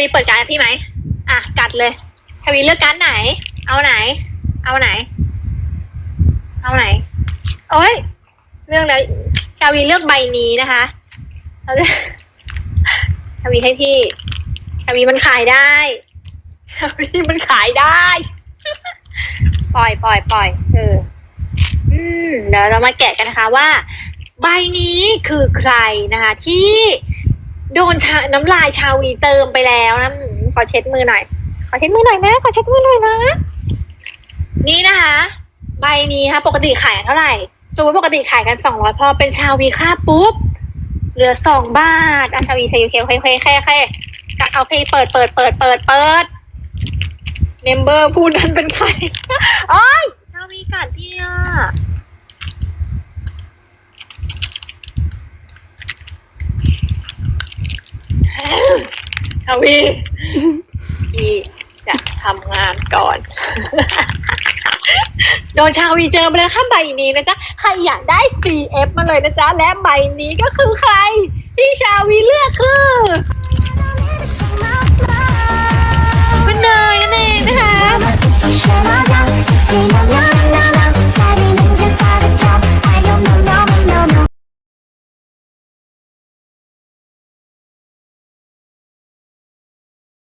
วีเปิดการดพี่ไหม อะ กัดเลยชวีเลือกการ์ดไหน เอาไหน เอาไหน เอาไหน โอ้ย เลือกแล้วชาวีเลือกใบนี้นะคะเอาเลยชาวีให้พี่ ชาวีมันขายได้ ชาวีมันขายได้ ปล่อยปล่อยปล่อยเออ อืม เดี๋ยวเรามาแกะกันนะคะว่า ใบนี้คือใครนะคะ ที่ โดนชาน้ำลายชาวีเติมไปแล้วนะขอเช็ดมือหน่อย ขอเช็ดมือหน่อยนะขอเช็ดมือหน่อยนะ นี่นะคะ ใบนี้นะคะปกติขายเท่าไหร่สมมติปกติขายกันสองร้อยพอเป็นชาวีค่าปุ๊บเหลือสองบาทอะชาวีชายูเคเคโอเคโอเคโอเคโอเคเปิดเปิดเปิดเปิดเปิดเมมเบอร์ผู้นั้นเป็นใคร โอ้ยชาวีกัดเนี่ย ชาวีพี่จะทำงานก่อน โดนชาวีเจอไปแล้วค่ะใบนี้นะจ๊ะ ใครอยากได้ CF มาเลยนะจ๊ะ และใบนี้ก็คือใคร ที่ชาวีเลือกคือ